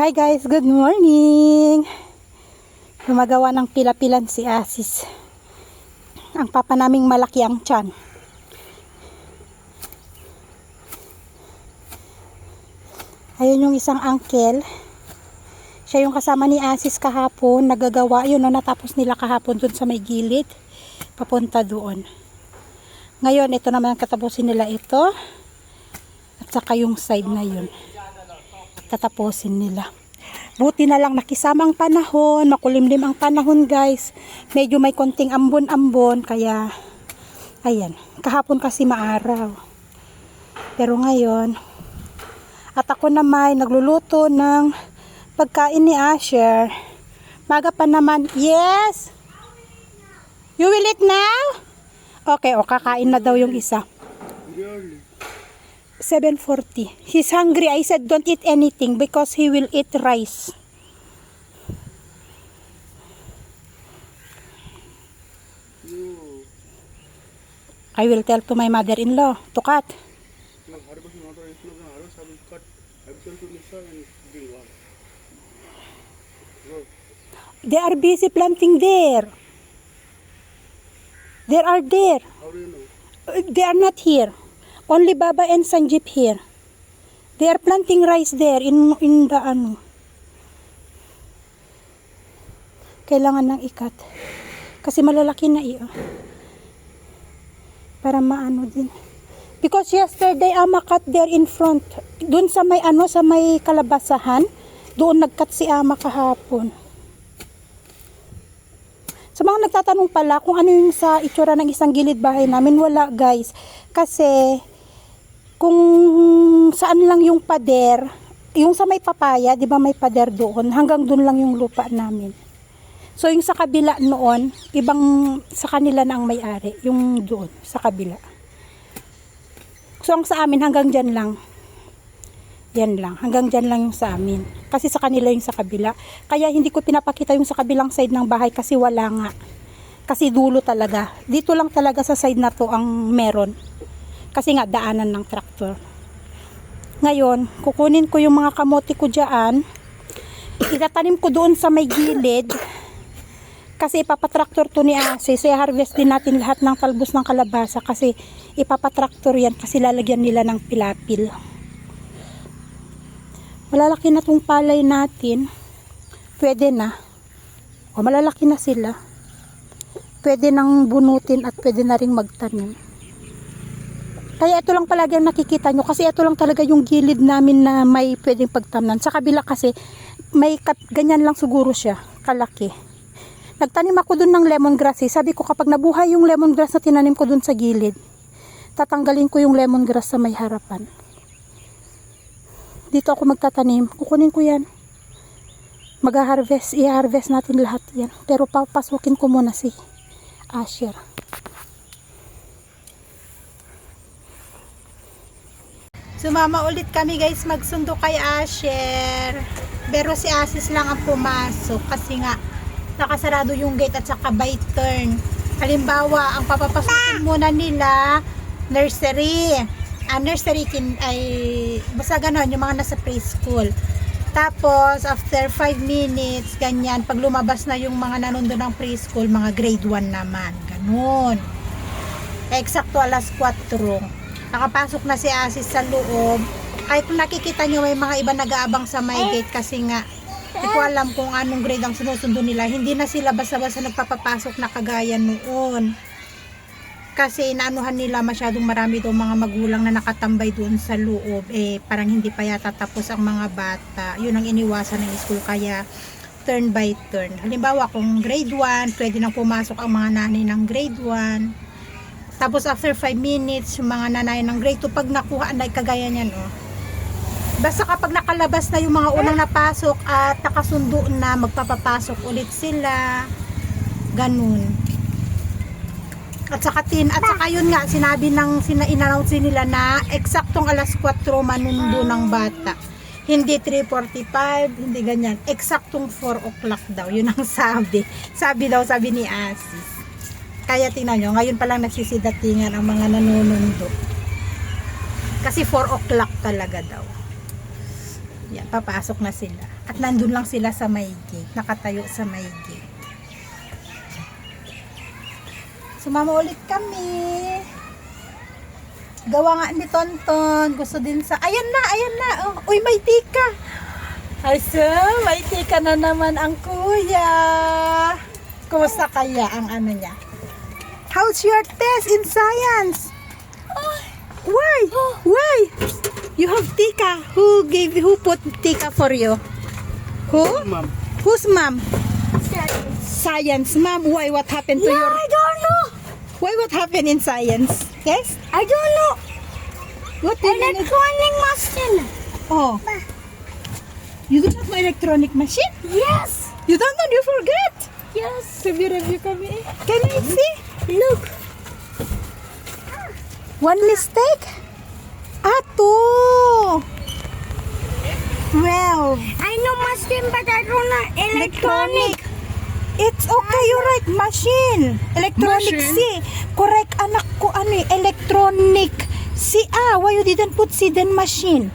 Hi guys, good morning! Gumagawa ng pila-pilan si Asis. Ang papa naming malaki ang tiyan. Ayun yung isang uncle. Siya yung kasama ni Asis kahapon. Nagagawa yun, no, natapos nila kahapon dun sa may gilid. Papunta doon. Ngayon, ito naman ang katapusin nila ito. At saka yung side na yun tatapusin nila. Buti na lang nakisamang panahon, makulimlim ang panahon guys. Medyo may konting ambon-ambon, kaya ayan, kahapon kasi maaraw. Pero ngayon, at ako naman nagluluto ng pagkain ni Asher. Maga pa naman, yes! You will eat now? Okay, o kakain na daw yung isa. 7.40. He's hungry. I said don't eat anything because he will eat rice. I will tell to my mother-in-law to cut. They are busy planting there. They are there. Uh, They are not here. Only Baba and Sanjip here. They are planting rice there in in the ano. Kailangan ng ikat. Kasi malalaki na iyo. Para maano din. Because yesterday Ama cut there in front. Doon sa may ano sa may kalabasahan, doon nagkat si Ama kahapon. Sa mga nagtatanong pala kung ano yung sa itsura ng isang gilid bahay namin, wala guys. Kasi kung saan lang yung pader, yung sa may papaya, di ba may pader doon, hanggang doon lang yung lupa namin. So yung sa kabila noon, ibang sa kanila na ang may-ari, yung doon, sa kabila. So ang sa amin hanggang dyan lang. Yan lang, hanggang dyan lang yung sa amin. Kasi sa kanila yung sa kabila. Kaya hindi ko pinapakita yung sa kabilang side ng bahay kasi wala nga. Kasi dulo talaga. Dito lang talaga sa side na to ang meron. Kasi nga daanan ng traktor. Ngayon, kukunin ko yung mga kamote ko dyan. Itatanim ko doon sa may gilid. Kasi ipapatraktor to ni Ase. So i-harvest din natin lahat ng talbos ng kalabasa. Kasi ipapatraktor yan kasi lalagyan nila ng pilapil. Malalaki na tong palay natin. Pwede na. O malalaki na sila. Pwede nang bunutin at pwede na ring magtanim. Kaya ito lang palagi ang nakikita nyo kasi ito lang talaga yung gilid namin na may pwedeng pagtamnan. Sa kabila kasi may kat, ganyan lang siguro siya, kalaki. Nagtanim ako dun ng lemongrass eh. Sabi ko kapag nabuhay yung lemongrass na tinanim ko dun sa gilid, tatanggalin ko yung lemongrass sa may harapan. Dito ako magtatanim. Kukunin ko yan. Mag-harvest. I-harvest natin lahat yan. Pero papasukin ko muna si Asher. Sumama ulit kami guys magsundo kay Asher. Pero si Asis lang ang pumasok kasi nga nakasarado yung gate at saka by turn. Halimbawa, ang papapasukin muna nila nursery. Ah, nursery kin ay basta ganon yung mga nasa preschool. Tapos after 5 minutes ganyan pag lumabas na yung mga nanondo ng preschool, mga grade 1 naman. Ganon. Eksakto alas 4 nakapasok na si Asis sa loob. Kahit kung nakikita nyo may mga iba nag-aabang sa my gate kasi nga hindi ko alam kung anong grade ang sinusundo nila. Hindi na sila basta-basta nagpapapasok na kagaya noon. Kasi inaanuhan nila masyadong marami daw mga magulang na nakatambay doon sa loob. Eh, parang hindi pa yata tapos ang mga bata. Yun ang iniwasan ng school. Kaya, turn by turn. Halimbawa, kung grade 1, pwede nang pumasok ang mga nanay ng grade 1. Tapos after 5 minutes, yung mga nanay ng grade 2, pag nakuha, na kagaya niyan, oh. Basta kapag nakalabas na yung mga unang napasok at nakasundo na, magpapapasok ulit sila. Ganun. At saka tin, at saka yun nga, sinabi ng, sina, in-announce nila na eksaktong alas 4 manundo ng bata. Hindi 3.45, hindi ganyan. Eksaktong 4 o'clock daw. Yun ang sabi. Sabi daw, sabi ni Asis. Kaya tingnan nyo, ngayon pa lang nagsisidatingan ang mga nanunundo. Kasi 4 o'clock talaga daw. Yan, papasok na sila. At nandun lang sila sa may gate. Nakatayo sa may gate. Sumama ulit kami. Gawa nga ni Tonton. Gusto din sa... Ayan na, ayan na. Oh, uy, may tika. Ay, so, may tika na naman ang kuya. Kumusta kaya ang ano niya? How's your test in science? Oh. Why? Oh. Why? You have tika. Who gave who put tika for you? Who? Ma'am. Who's mom? Science. Mom, why? What happened to No, your... I don't know. Why what happened in science? Yes? I don't know. What do you mean? Electronic machine. Oh. You don't have electronic machine? Yes. You don't know? You forget? Yes. Review, review kami. Can I see? Look. One mistake? Ah, two. Well, I know machine, but I don't know electronic. It's okay, you're right. Machine. Electronic Machine? C. Correct, anak ko. Ano eh, electronic. C. Ah, why you didn't put C then machine?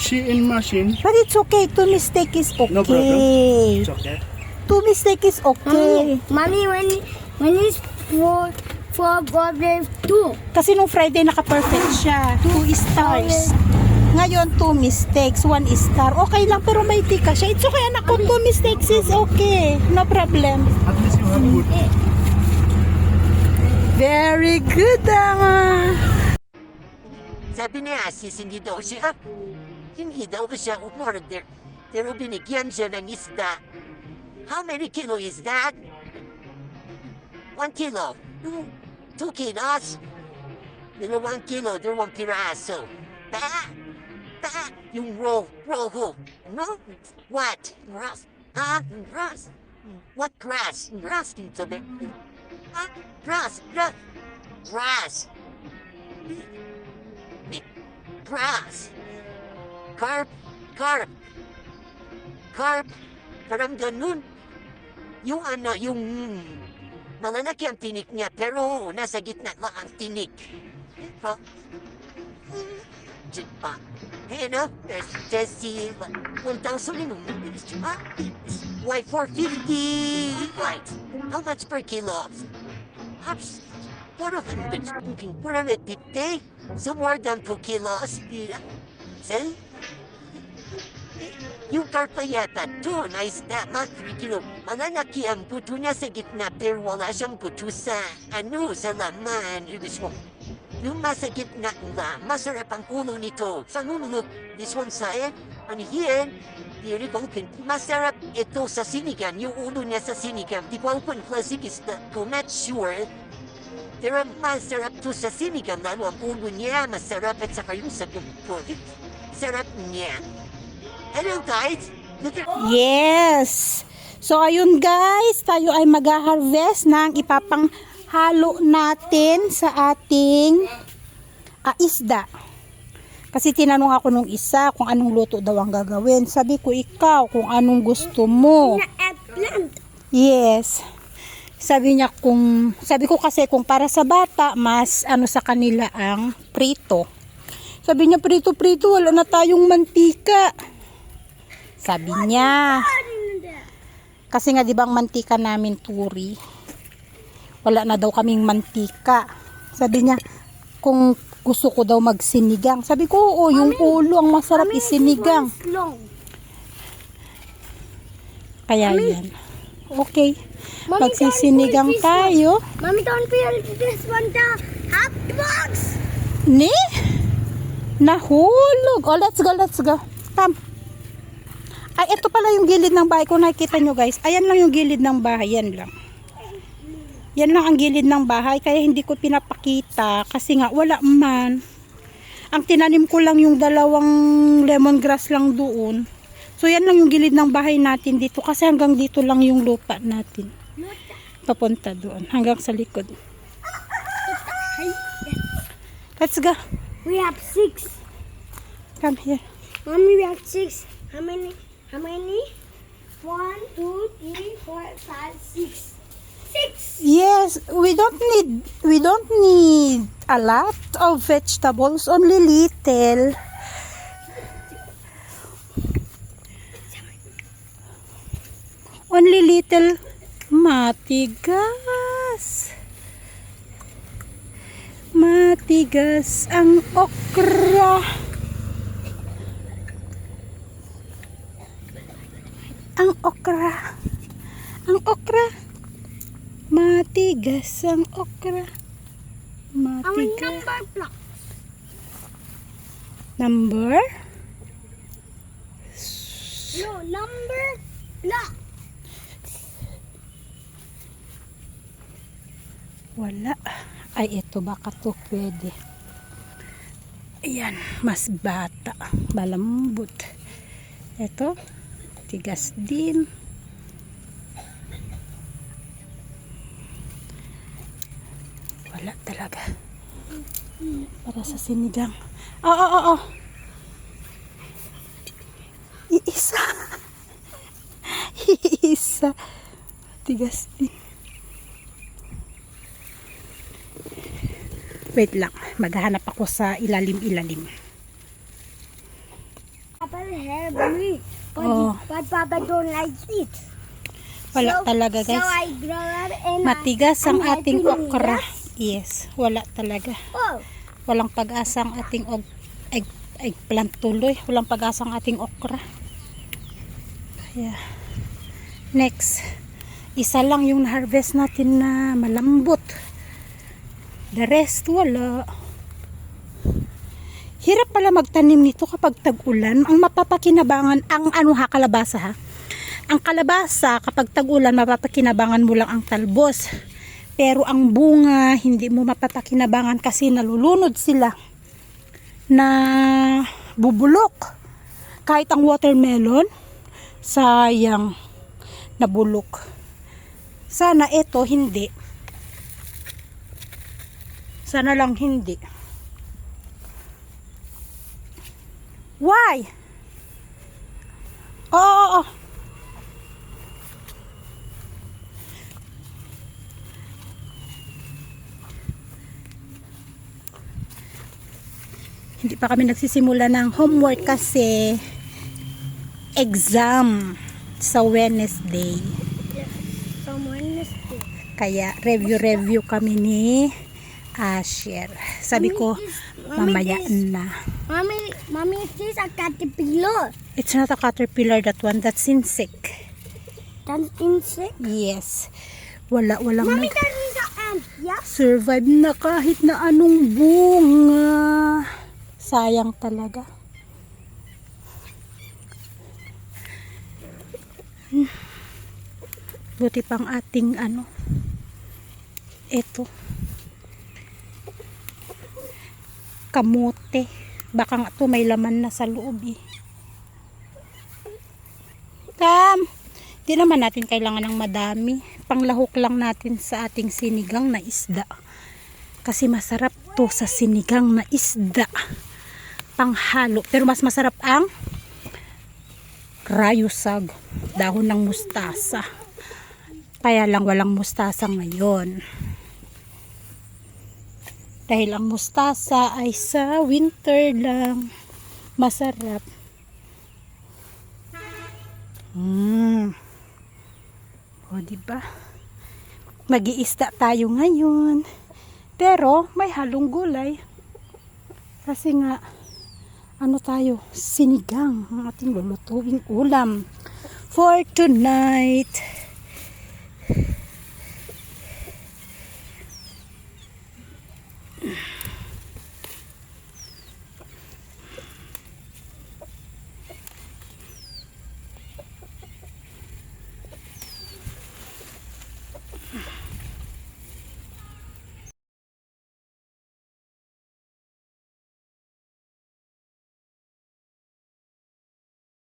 She in machine. But it's okay. Two mistake is okay. No problem. It's okay. Two mistake is okay. Mommy, mommy, when when is four four problem two? Kasi nung Friday naka-perfect siya. Two stars. Ngayon, two mistakes. One star. Okay lang, pero may tika siya. It's okay, anak ko. Two mistakes is okay. No problem. At least you have good. Very good, ah. Sabi ni Asis, hindi daw siya, hindi daw siya umorder. Pero binigyan siya ng isda. How many kilo is that? One kilo. Hmm, Two kilos. Dalawang kilo, dalawang piraso. Ta? Ta? Yung roll, roll ho. No? What? Grass? Ha? Grass? What grass? Grass dito ba? Ha? Grass, grass. Grass. Grass. Carp. Carp. Carp. Parang ganun. Yung ano, yung... Malalaki ang niya, pero nasa gitna lang ang tinik. Ha? Diba? Eh, no? There's, there's the 1,000 in ah, Why, 450? Right. How much per kilo? Perhaps 450, 450? Somewhere than 2 kilos. See? Yung karpa yata to, na isda, mga 3 kilo. Malalaki ang puto niya sa gitna, pero wala siyang puto sa, ano, sa laman. Ibig mo, yung nasa gitna na, masarap ang ulo nito. Sa ulo, this one side, and here, Very open. Masarap ito sa sinigang, yung ulo niya sa sinigang. Di ko alam kung klasik isda, kung not sure. Pero masarap to sa sinigang, lalo ang ulo niya, masarap at saka yung sa bukod. Sarap niya. Hello guys! Yes. So, ayun guys, tayo ay mag-harvest ng ipapanghalo natin sa ating ah, isda. Kasi tinanong ako nung isa kung anong luto daw ang gagawin. Sabi ko, ikaw, kung anong gusto mo. Yes. Sabi niya kung, sabi ko kasi kung para sa bata, mas ano sa kanila ang prito. Sabi niya, prito-prito, wala na tayong mantika. Sabi niya. Kasi nga, di ba ang mantika namin turi? Wala na daw kaming mantika. Sabi niya, kung gusto ko daw magsinigang. Sabi ko, oo, yung ulo ang masarap isinigang. Kaya yan. Okay. Magsisinigang tayo. Mommy, don't feel this one the hot box. Ni? Nahulog. Oh, let's go, let's go. Come. Ay, ito pala yung gilid ng bahay. Kung nakikita nyo guys, ayan lang yung gilid ng bahay. Yan lang. Yan lang ang gilid ng bahay. Kaya hindi ko pinapakita. Kasi nga, wala man. Ang tinanim ko lang yung dalawang lemongrass lang doon. So, yan lang yung gilid ng bahay natin dito. Kasi hanggang dito lang yung lupa natin. Papunta doon. Hanggang sa likod. Let's go. We have six. Come here. Mommy, we have six. How many? How many? One, two, three, four, five, six. Six. Yes, we don't need we don't need a lot of vegetables, only little. Only little matigas. Matigas ang okra. Ang okra. Ang okra. Matigas ang okra. Matigas. number block? Number? No, number block. Wala. Ay, ito baka to pwede. Ayan, mas bata. Malambot. Ito, tigas din. Wala talaga. Para sa sinigang. Oo, oo, oo. Iisa. Iisa. Tigas din. Wait lang, maghahanap ako sa ilalim-ilalim. Papa hair blue. But, Oh. but Papa don't like it. Wala So- talaga So guys. I grow up and Matigas ang I'm ating okra. Yes, wala talaga. Oh, Walang pag-asa ang ating og egg, eggplant tuloy. Walang pag-asa ang ating okra. Kaya, next. Isa lang yung harvest natin na malambot. The rest, wala. Hirap pala magtanim nito kapag tag-ulan. Ang mapapakinabangan, ang ano ha, kalabasa ha. Ang kalabasa, kapag tag-ulan, mapapakinabangan mo lang ang talbos. Pero ang bunga, hindi mo mapapakinabangan kasi nalulunod sila na bubulok. Kahit ang watermelon, sayang nabulok. Sana ito hindi. Sana lang hindi. Why? Oo, oo, oo. Hindi pa kami nagsisimula ng homework kasi exam sa Wednesday. is there. Kaya review-review kami ni Asher. Sabi ko, mamaya na. Mommy, mommy, this is a caterpillar. It's not a caterpillar that one, that's insect. That's insect. Yes. Wala, walang Mommy, that is an ant. Yeah. survive na kahit na anong bunga. Sayang talaga. Buti pang ating ano. Ito. Kamote. Baka nga to may laman na sa loob eh. Tam! Di naman natin kailangan ng madami. Panglahok lang natin sa ating sinigang na isda. Kasi masarap to sa sinigang na isda. Panghalo. Pero mas masarap ang rayusag. Dahon ng mustasa. Kaya lang walang mustasa ngayon. Dahil ang mustasa ay sa winter lang. Masarap. Mm. O, diba? Mag-iista tayo ngayon. Pero, may halong gulay. Kasi nga, ano tayo, sinigang ang ating lulutuing ulam for tonight.